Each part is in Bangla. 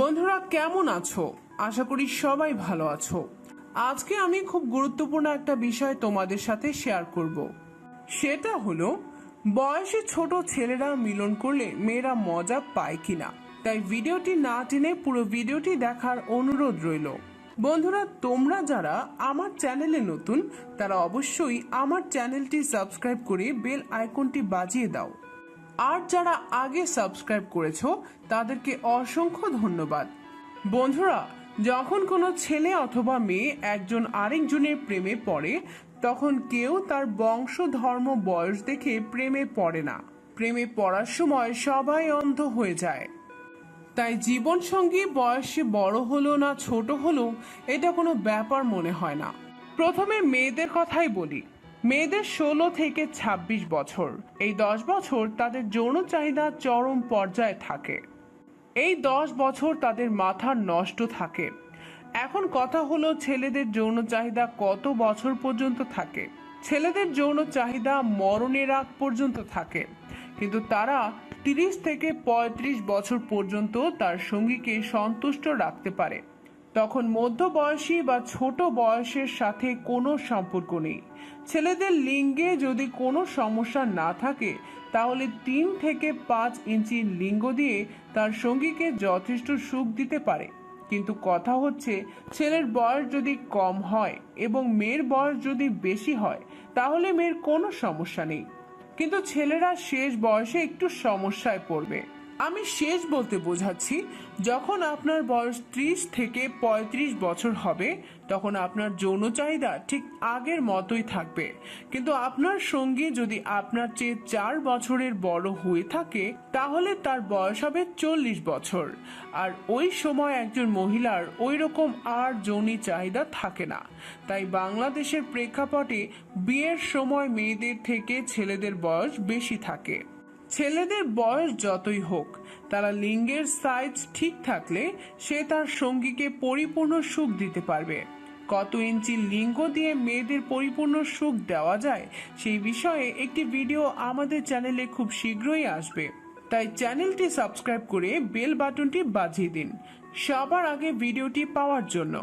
বন্ধুরা, কেমন আছো? আশা করি সবাই ভালো আছো। আজকে আমি খুব গুরুত্বপূর্ণ একটা বিষয় তোমাদের সাথে শেয়ার করব। সেটা হলো, বয়সে ছোট ছেলেরা মিলন করলে মেয়েরা মজা পায় কিনা? তাই ভিডিওটি না টেনে পুরো ভিডিওটি দেখার অনুরোধ রইল। বন্ধুরা, তোমরা যারা আমার চ্যানেলে নতুন, তারা অবশ্যই আমার চ্যানেলটি সাবস্ক্রাইব করে বেল আইকনটি বাজিয়ে দাও। আর যারা আগে সাবস্ক্রাইব করেছ, তাদেরকে অসংখ্য ধন্যবাদ। বন্ধুরা, যখন কোনো ছেলে অথবা মেয়ে একজন আরেকজনের প্রেমে পড়ে, তখন কেউ তার বংশ, ধর্ম, বয়স দেখে প্রেমে পড়ে না। প্রেমে পড়ার সময় সবাই অন্ধ হয়ে যায়। তাই জীবন সঙ্গী বয়সে বড় হলো না ছোট হলো, এটা কোনো ব্যাপার মনে হয় না। প্রথমে মেয়েদের কথাই বলি। মেয়েদের ষোলো থেকে ২৬ বছর। এই দশ বছর তাদের যৌন চাহিদা চরম পর্যায়ে থাকে। এই দশ বছর তাদের মাথা নষ্ট থাকে। এখন কথা হলো ছেলেদের যৌন চাহিদা কত বছর পর্যন্ত থাকে। ছেলেদের যৌন চাহিদা মরণের আগ পর্যন্ত থাকে। কিন্তু তারা তিরিশ থেকে ৩৫ বছর পর্যন্ত তার সঙ্গীকে সন্তুষ্ট রাখতে পারে। তখন মধ্যবয়সী বা ছোট বয়সের সাথে কোনো সম্পর্ক নেই। ছেলেদের লিঙ্গে যদি কোনো সমস্যা না থাকে, তাহলে তিন থেকে পাঁচ ইঞ্চি লিঙ্গ দিয়ে তার সঙ্গীকে যথেষ্ট সুখ দিতে পারে। কিন্তু কথা হচ্ছে, ছেলের বয়স যদি কম হয় এবং মেয়ের বয়স যদি বেশি হয়, তাহলে মেয়ের কোনো সমস্যা নেই। কিন্তু ছেলেরা শেষ বয়সে একটু সমস্যায় পড়বে। আমি শেষ বলতে বোঝাচ্ছি, যখন আপনার বয়স ত্রিশ থেকে ৩৫ বছর হবে, তখন আপনার যৌন চাহিদা ঠিক আগের মতোই থাকবে। কিন্তু আপনার সঙ্গী যদি আপনার চেয়ে চার বছরের বড় হয়ে থাকে, তাহলে তার বয়স হবে চল্লিশ বছর। আর ওই সময় একজন মহিলার ওই রকম আর যৌনি চাহিদা থাকে না। তাই বাংলাদেশের প্রেক্ষাপটে বিয়ের সময় মেয়েদের থেকে ছেলেদের বয়স বেশি থাকে। ছেলেদের বয়স যতই হোক, তারা লিঙ্গের সাইজ ঠিক থাকলে সে তার সঙ্গীকে পরিপূর্ণ সুখ দিতে পারবে। কত ইঞ্চি লিঙ্গ দিয়ে মেয়েদের পরিপূর্ণ সুখ দেওয়া যায়, সেই বিষয়ে একটি ভিডিও আমাদের চ্যানেলে খুব শীঘ্রই আসবে। তাই চ্যানেলটি সাবস্ক্রাইব করে বেল বাটনটি বাজিয়ে দিন। সবার আগে ভিডিওটি পাওয়ার জন্য।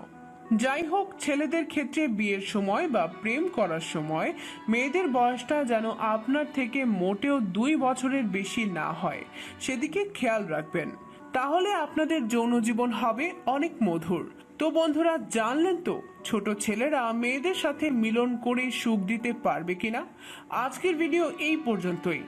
যাই হোক ছেলেদের ক্ষেত্রে বিয়ের সময় বা প্রেম করার সময় মেয়েদের বয়সটা যেন আপনার থেকে মোটেও দুই বছরের বেশি না হয়। সেদিকে খেয়াল রাখবেন। তাহলে আপনাদের যৌন জীবন হবে অনেক মধুর। তো বন্ধুরা, জানলেন তো, ছোট ছেলেরা মেয়েদের সাথে মিলন করে সুখ দিতে পারবে কিনা? আজকের ভিডিও এই পর্যন্তই।